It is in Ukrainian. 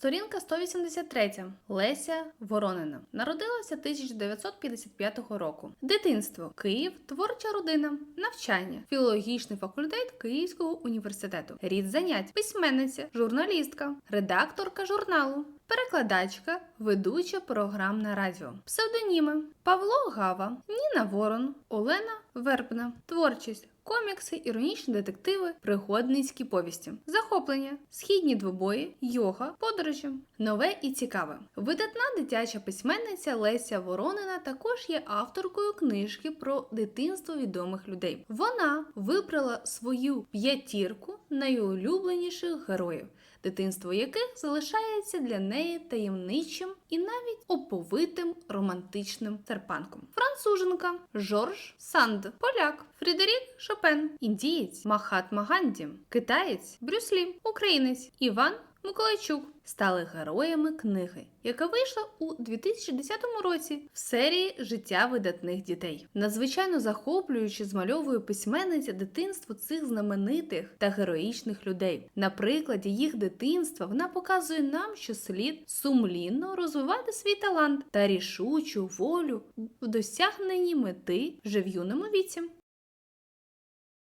Сторінка 183. Леся Воронина. Народилася 1955 року. Дитинство. Київ. Творча родина. Навчання. Філологічний факультет Київського університету. Рід занять. Письменниця, журналістка, редакторка журналу. Перекладачка, ведуча програм на радіо, псевдоніми Павло Гава, Ніна Ворон, Олена Вербна, творчість, комікси, іронічні детективи, пригодницькі повісті, захоплення, східні двобої, йога, подорожі, нове і цікаве. Видатна дитяча письменниця Леся Воронина також є авторкою книжки про дитинство відомих людей. Вона вибрала свою п'ятірку найулюбленіших героїв дитинство яких залишається для неї таємничим і навіть оповитим романтичним терпанком. Француженка Жорж Санд, поляк, Фрідерік Шопен, індієць. Махатма Ганді, китаєць. Брюслі, українець. Іван Миколайчук стали героями книги, яка вийшла у 2010 році в серії Життя видатних дітей. Надзвичайно захоплюючи змальовує письменниця дитинство цих знаменитих та героїчних людей. На прикладі їх дитинства вона показує нам, що слід сумлінно розвивати свій талант та рішучу волю в досягненні мети вже в юному віці.